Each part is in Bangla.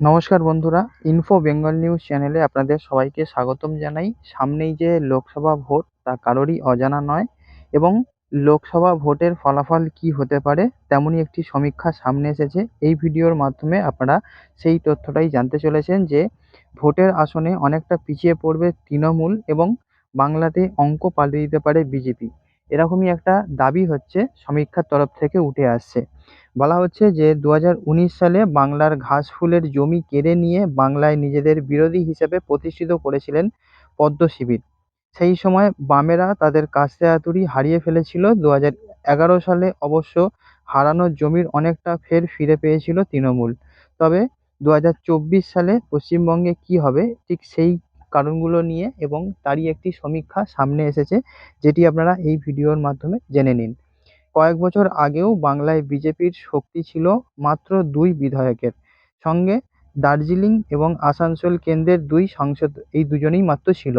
নমস্কার বন্ধুরা ইনফো বেঙ্গল নিউজ চ্যানেলে আপনাদের সবাইকে স্বাগতম জানাই। সামনেই যে লোকসভা ভোট, তা কারোরই অজানা নয় এবং লোকসভা ভোটের ফলাফল কী হতে পারে তেমনই একটি সমীক্ষা সামনে এসেছে। এই ভিডিওর মাধ্যমে আপনারা সেই তথ্যটাই জানতে চলেছেন যে, ভোটের আসনে অনেকটা পিছিয়ে পড়বে তৃণমূল এবং বাংলাতে অঙ্ক পাল্টে দিতে পারে বিজেপি। এরকমই একটা দাবি হচ্ছে, সমীক্ষার তরফ থেকে উঠে আসছে। বলা হচ্ছে যে দু হাজার উনিশ সালে বাংলার ঘাসফুলের জমি কেড়ে নিয়ে বাংলায় নিজেদের বিরোধী হিসেবে প্রতিষ্ঠিত করেছিলেন পদ্ম শিবির। সেই সময় বামেরা তাদের কাস্তে হাতুড়ি হারিয়ে ফেলেছিল। দু এগারো সালে অবশ্য হারানো জমির অনেকটা ফের ফিরে পেয়েছিল তৃণমূল। তবে দু হাজার চব্বিশ সালে পশ্চিমবঙ্গে কী হবে, ঠিক সেই কারণগুলো নিয়ে এবং তারই একটি সমীক্ষা সামনে এসেছে, যেটি আপনারা এই ভিডিওর মাধ্যমে জেনে নিন। কয়েক বছর আগেও বাংলায় বিজেপির শক্তি ছিল মাত্র দুই বিধায়কের। সঙ্গে দার্জিলিং এবং আসানসোল কেন্দ্রের দুই সাংসদ এই দুজনেই মাত্র ছিল।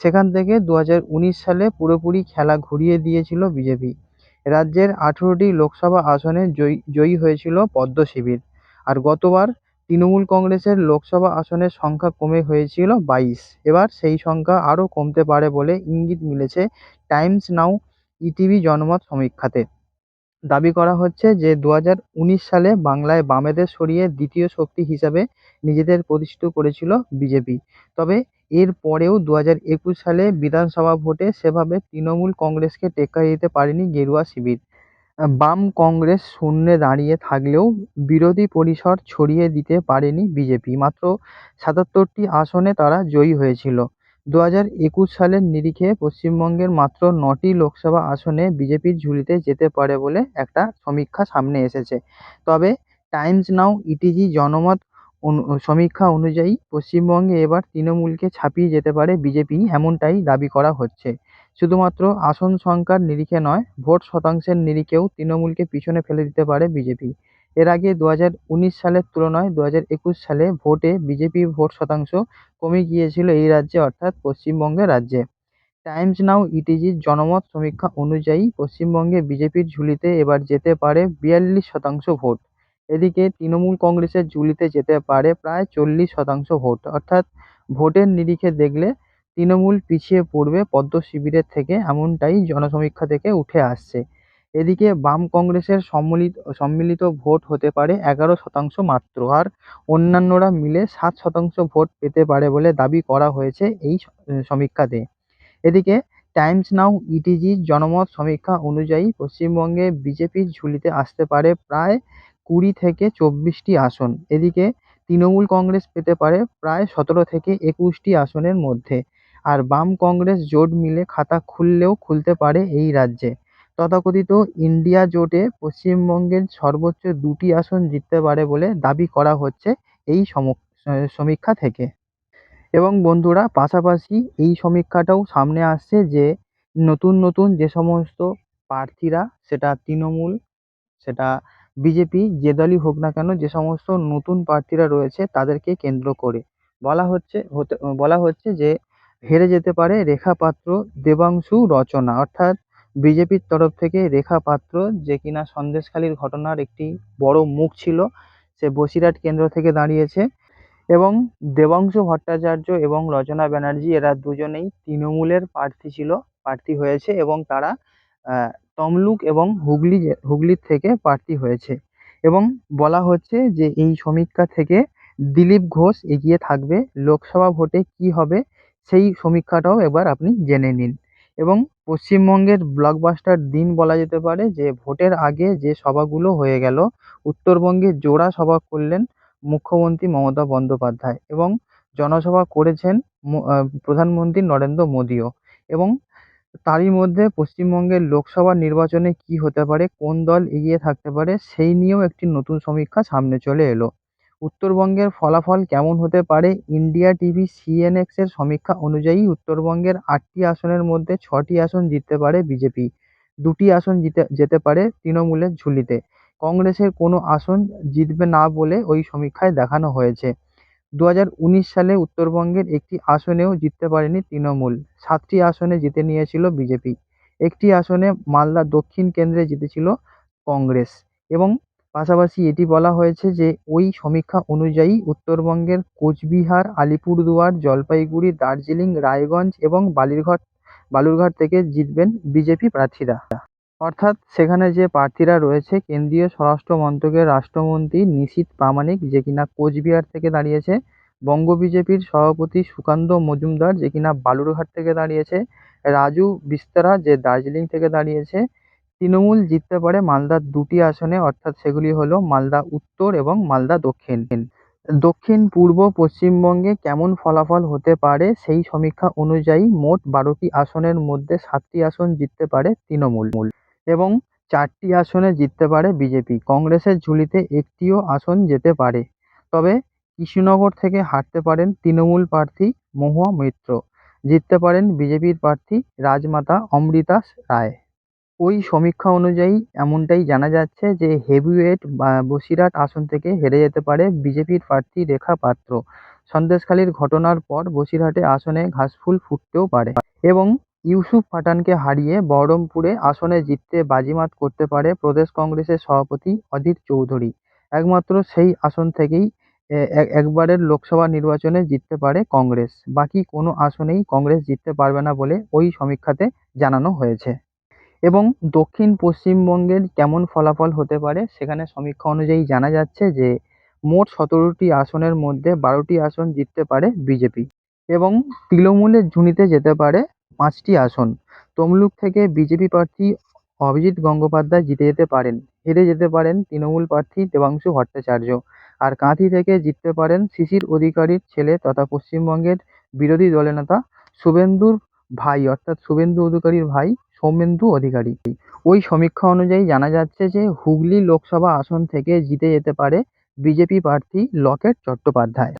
সেখান থেকে দু হাজার উনিশ সালে পুরোপুরি খেলা ঘুরিয়ে দিয়েছিল বিজেপি। রাজ্যের আঠেরোটি লোকসভা আসনে জয়ী জয়ী হয়েছিল পদ্ম শিবির। আর গতবার তৃণমূল কংগ্রেসের লোকসভা আসনের সংখ্যা কমে হয়েছিল বাইশ। এবার সেই সংখ্যা আরও কমতে পারে বলে ইঙ্গিত মিলেছে টাইমস নাও ইটিভি জনমত সমীক্ষাতে। দাবি করা হচ্ছে যে দু হাজার উনিশ সালে বাংলায় বামেদের সরিয়ে দ্বিতীয় শক্তি হিসাবে নিজেদের প্রতিষ্ঠিত করেছিল বিজেপি। তবে এর পরেও দু একুশ সালে বিধানসভা ভোটে সেভাবে তৃণমূল কংগ্রেসকে টেক্কা দিতে পারেনি গেরুয়া শিবির। বাম কংগ্রেস শূন্যে দাঁড়িয়ে থাকলেও বিরোধী পরিসর ছড়িয়ে দিতে পারেনি বিজেপি। মাত্র সাতাত্তরটি আসনে তারা জয়ী হয়েছিল। দু হাজার একুশ সালের নিরিখে পশ্চিমবঙ্গের মাত্র নটি লোকসভা আসনে বিজেপির ঝুলিতে যেতে পারে বলে একটা সমীক্ষা সামনে এসেছে। তবে টাইমস নাও ইটিজি জনমত সমীক্ষা অনুযায়ী পশ্চিমবঙ্গে এবার তৃণমূলকে ছাপিয়ে যেতে পারে বিজেপি এমনটাই দাবি করা হচ্ছে। শুধুমাত্র আসন সংখ্যার নিরিখে নয়, ভোট শতাংশের নিরিখেও তৃণমূলকে পিছনে ফেলে দিতে পারে বিজেপি। এর আগে দু উনিশ সালের তুলনায় দু একুশ সালে ভোটে বিজেপির ভোট শতাংশ কমে গিয়েছিল এই রাজ্যে, অর্থাৎ পশ্চিমবঙ্গ রাজ্যে। টাইমস নাও ইটিজির জনমত সমীক্ষা অনুযায়ী পশ্চিমবঙ্গে বিজেপির ঝুলিতে এবার যেতে পারে বিয়াল্লিশ শতাংশ ভোট। এদিকে তৃণমূল কংগ্রেসের ঝুলিতে যেতে পারে প্রায় চল্লিশ শতাংশ ভোট। অর্থাৎ ভোটের নিরিখে দেখলে তৃণমূল পিছিয়ে পড়বে পদ্ম শিবিরের থেকে, এমনটাই জনসমীক্ষা থেকে উঠে আসছে। এদিকে বাম কংগ্রেসের সম্মিলিত সম্মিলিত ভোট হতে পারে এগারো শতাংশ মাত্র, আর অন্যান্যরা মিলে সাত শতাংশ ভোট পেতে পারে বলে দাবি করা হয়েছে এই সমীক্ষাতে। এদিকে টাইমস নাও ইটিজির জনমত সমীক্ষা অনুযায়ী পশ্চিমবঙ্গে বিজেপির ঝুলিতে আসতে পারে প্রায় কুড়ি থেকে চব্বিশটি আসন। এদিকে তৃণমূল কংগ্রেস পেতে পারে প্রায় সতেরো থেকে একুশটি আসনের মধ্যে, আর বাম কংগ্রেস জোট মিলে খাতা খুললেও খুলতে পারে এই রাজ্যে। তথাকথিত ইন্ডিয়া জোটে পশ্চিমবঙ্গের সর্বোচ্চ দুটি আসন জিততে পারে বলে দাবি করা হচ্ছে এই সমীক্ষা থেকে। এবং বন্ধুরা, পাশাপাশি এই সমীক্ষাটাও সামনে আসছে যে নতুন নতুন যে সমস্ত প্রার্থীরা, সেটা তৃণমূল, সেটা বিজেপি, যে দলই হোক না কেন, যে সমস্ত নতুন প্রার্থীরা রয়েছে, তাদেরকে কেন্দ্র করে। বলা হচ্ছে, হতে, বলা হচ্ছে যে হেরে যেতে পারে রেখা পাত্র দেবাংশু রচনা, অর্থাৎ বিজেপির তরফ থেকে রেখা পাত্র, যে কিনা সন্দেশখালির ঘটনার একটি বড় মুখ ছিল, সে বসিরহাট কেন্দ্র থেকে দাঁড়িয়েছে। এবং দেবাংশু ভট্টাচার্য এবং রচনা ব্যানার্জি, এরা দুজনেই তৃণমূলের প্রার্থী ছিল, প্রার্থী হয়েছে এবং তারা তমলুক এবং হুগলি হুগলির থেকে প্রার্থী হয়েছে। এবং বলা হচ্ছে যে এই সমীক্ষা থেকে দিলীপ ঘোষ এগিয়ে থাকবে, লোকসভা ভোটে কী হবে সেই সমীক্ষাটাও এবার আপনি জেনে নিন। এবং পশ্চিমবঙ্গের ব্লকবাস্টার দিন বলা যেতে পারে, যে ভোটের আগে যে সভাগুলো হয়ে গেল, উত্তরবঙ্গে জোড়া সভা করলেন মুখ্যমন্ত্রী মমতা বন্দ্যোপাধ্যায় এবং জনসভা করেছেন প্রধানমন্ত্রী নরেন্দ্র মোদীও। এবং তারই মধ্যে পশ্চিমবঙ্গের লোকসভা নির্বাচনে কী হতে পারে, কোন দল এগিয়ে থাকতে পারে, সেই নিয়েও একটি নতুন সমীক্ষা সামনে চলে এলো। উত্তরবঙ্গের ফলাফল কেমন হতে পারে? ইন্ডিয়া টিভি সিএনএক্সের সমীক্ষা অনুযায়ী উত্তরবঙ্গের আটটি আসনের মধ্যে ছটি আসন জিততে পারে বিজেপি, দুটি আসন জিতে, যেতে পারে তৃণমূলের ঝুলিতে। কংগ্রেসের কোনো আসন জিতবে না বলে ওই সমীক্ষায় দেখানো হয়েছে। দু হাজার উনিশ সালে উত্তরবঙ্গের একটি আসনেও জিততে পারেনি তৃণমূল। সাতটি আসনে জিতে নিয়েছিল বিজেপি। একটি আসনে মালদা দক্ষিণ কেন্দ্রে জিতেছিল কংগ্রেস এবং পাশাপাশি এটি বলা হয়েছে যে, ওই সমীক্ষা অনুযায়ী উত্তরবঙ্গের কোচবিহার, আলিপুরদুয়ার, জলপাইগুড়ি, দার্জিলিং, রায়গঞ্জ এবং বালিরঘাট, বালুরঘাট থেকে জিতবেন বিজেপি প্রার্থীরা। অর্থাৎ সেখানে যে প্রার্থীরা রয়েছে, কেন্দ্রীয় স্বরাষ্ট্র মন্ত্রকের রাষ্ট্রমন্ত্রী নিশীথ প্রামাণিক, যে কিনা কোচবিহার থেকে দাঁড়িয়েছে, বঙ্গ বিজেপির সভাপতি সুকান্ত মজুমদার, যে কিনা বালুরঘাট থেকে দাঁড়িয়েছে, রাজু বিস্তারা, যে দার্জিলিং থেকে দাঁড়িয়েছে তৃণমূল জিততে পারে মালদার দুটি আসনে, অর্থাৎ সেগুলি হলো মালদা উত্তর এবং মালদা দক্ষিণ। দক্ষিণ, পূর্ব, পশ্চিমবঙ্গে কেমন ফলাফল হতে পারে সেই সমীক্ষা অনুযায়ী মোট বারোটি আসনের মধ্যে সাতটি আসন জিততে পারে তৃণমূল। এবং চারটি আসনে জিততে পারে বিজেপি। কংগ্রেসের ঝুলিতে একটিও আসন যেতে পারে। তবে কৃষ্ণনগর থেকে হারতে পারেন তৃণমূল প্রার্থী মহুয়া মৈত্র। জিততে পারেন বিজেপির প্রার্থী রাজমাতা অমৃতা রায়। ওই সমীক্ষা অনুযায়ী এমনটাই জানা যাচ্ছে যে হেভিওয়েট বসিরহাট আসন থেকে হেরে যেতে পারে বিজেপির প্রার্থী রেখা পাত্র। সন্দেশখালির ঘটনার পর বসিরহাটে আসনে ঘাসফুল ফুটতেও পারে। এবং ইউসুফ পাঠানকে হারিয়ে বহরমপুরে আসনে জিততে বাজিমাত করতে পারে প্রদেশ কংগ্রেসের সভাপতি অধীর চৌধুরী। একমাত্র সেই আসন থেকেই একবারের লোকসভা নির্বাচনে জিততে পারে কংগ্রেস। বাকি কোনো আসনেই কংগ্রেস জিততে পারবে না বলে ওই সমীক্ষাতে জানানো হয়েছে। এবং দক্ষিণ পশ্চিমবঙ্গের কেমন ফলাফল হতে পারে সেখানে সমীক্ষা অনুযায়ী জানা যাচ্ছে যে মোট সতেরোটি আসনের মধ্যে বারোটি আসন জিততে পারে বিজেপি এবং তৃণমূলের ঝুলিতে যেতে পারে পাঁচটি আসন। তমলুক থেকে বিজেপি প্রার্থী অভিজিৎ গঙ্গোপাধ্যায় জিতে যেতে পারেন, হেরে যেতে পারেন তৃণমূল প্রার্থী দেবাংশু ভট্টাচার্য আর কাঁথি থেকে জিততে পারেন শিশির অধিকারীর ছেলে তথা পশ্চিমবঙ্গের বিরোধী দলনেতা শুভেন্দুর ভাই অর্থাৎ শুভেন্দু অধিকারীর ভাই সৌমেন্দু অধিকারী। ওই সমীক্ষা অনুযায়ী জানা যাচ্ছে যে, হুগলি লোকসভা আসন থেকে জিতে যেতে পারে বিজেপি প্রার্থী লকেট চট্টোপাধ্যায়।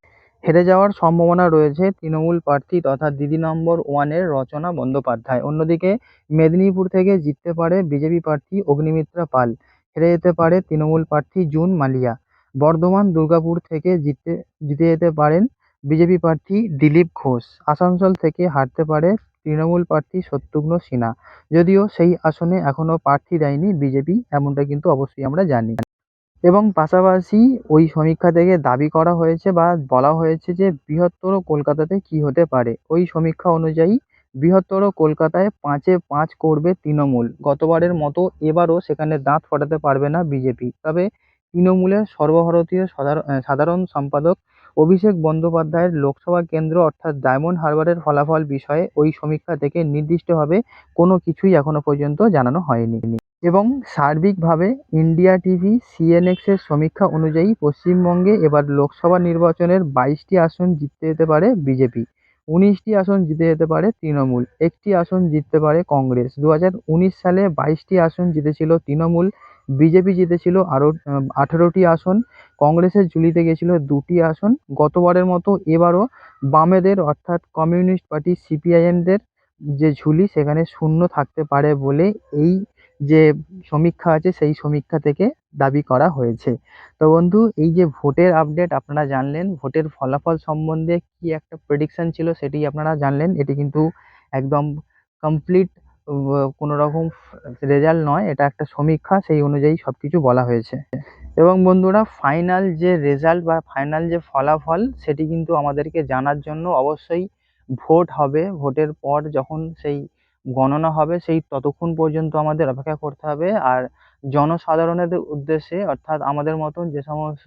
হেরে যাওয়ার সম্ভাবনা রয়েছে তৃণমূল প্রার্থী তথা দিদি নম্বর ওয়ানের রচনা বন্দ্যোপাধ্যায়। অন্যদিকে, মেদিনীপুর থেকে জিততে পারে বিজেপি প্রার্থী অগ্নিমিত্রা পাল। হেরে যেতে পারে তৃণমূল প্রার্থী জুন মালিয়া। বর্ধমান, দুর্গাপুর থেকে জিততে জিতে যেতে পারেন বিজেপি প্রার্থী দিলীপ ঘোষ। আসানসোল থেকে হারতে পারে তৃণমূল প্রার্থী শত্রুঘ্ন সিনহা। যদিও সেই আসনে এখনও প্রার্থী দেয়নি বিজেপি, এমনটা কিন্তু অবশ্যই আমরা জানি। এবং পাশাপাশি ওই সমীক্ষা থেকে দাবি করা হয়েছে বা বলা হয়েছে যে বৃহত্তর কলকাতাতে কি হতে পারে। ওই সমীক্ষা অনুযায়ী বৃহত্তর কলকাতায় পাঁচে পাঁচ করবে তৃণমূল। গতবারের মতো এবারও সেখানে দাঁত ফোটাতে পারবে না বিজেপি। তবে তৃণমূলের সর্বভারতীয় সাধারণ সাধারণ সম্পাদক অভিষেক বন্দ্যোপাধ্যায়ের লোকসভা কেন্দ্র অর্থাৎ ডায়মন্ড হারবারের ফলাফল বিষয়ে ওই সমীক্ষা থেকে নির্দিষ্টভাবে কোনো কিছুই এখনও পর্যন্ত জানানো হয়নি। এবং সার্বিকভাবে ইন্ডিয়া টিভি সিএনএক্সের সমীক্ষা অনুযায়ী পশ্চিমবঙ্গে এবার লোকসভা নির্বাচনের বাইশটি আসন জিততে যেতে পারে বিজেপি, উনিশটি আসন জিতে যেতে পারে তৃণমূল, একটি আসন জিততে পারে কংগ্রেস। দু সালে বাইশটি আসন জিতেছিল তৃণমূল বিজেপি জিতেছিল আরও আঠেরোটি আসন, কংগ্রেসের ঝুলিতে গেছিল দুটি আসন। গতবারের মতো এবারও বামেদের, অর্থাৎ কমিউনিস্ট পার্টি সিপিআইএমদের যে ঝুলি, সেখানে শূন্য থাকতে পারে বলে এই যে সমীক্ষা আছে, সেই সমীক্ষা থেকে দাবি করা হয়েছে। তো বন্ধু, এই যে ভোটের আপডেট আপনারা জানলেন, ভোটের ফলাফল সম্বন্ধে কি একটা প্রেডিকশন ছিল সেটি আপনারা জানলেন, এটি কিন্তু একদম কমপ্লিট কোনো রকম রেজাল্ট নয়, এটা একটা সমীক্ষা, সেই অনুযায়ী সব কিছু বলা হয়েছে। এবং বন্ধুরা ফাইনাল যে রেজাল্ট বা ফাইনাল যে ফলাফল, সেটি কিন্তু আমাদেরকে জানার জন্য অবশ্যই ভোট হবে। ভোটের পর যখন সেই গণনা হবে, সেই ততক্ষণ পর্যন্ত আমাদের অপেক্ষা করতে হবে। আর জনসাধারণের উদ্দেশ্যে, অর্থাৎ আমাদের মতন যে সমস্ত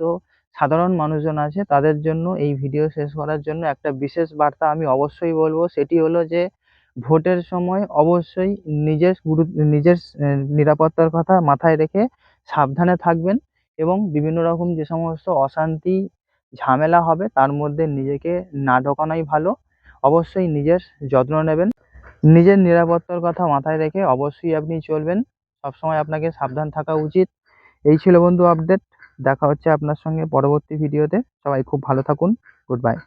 সাধারণ মানুষজন আছে, তাদের জন্য এই ভিডিও শেষ করার জন্য একটা বিশেষ বার্তা আমি অবশ্যই বলব। সেটি হলো যে ভোটের সময় অবশ্যই নিজের গুরু, নিজের নিরাপত্তার কথা মাথায় রেখে সাবধানে থাকবেন এবং বিভিন্ন রকম যে সমস্ত অশান্তি, ঝামেলা হবে তার মধ্যে নিজেকে না ঢোকানোই ভালো। অবশ্যই নিজের যত্ন নেবেন। নিজের নিরাপত্তার কথা মাথায় রেখে অবশ্যই আপনি চলবেন। সবসময় আপনাকে সাবধান থাকা উচিত। এই ছিল বন্ধু আপডেট। দেখা হচ্ছে আপনার সঙ্গে পরবর্তী ভিডিওতে। সবাই খুব ভালো থাকুন। Good bye.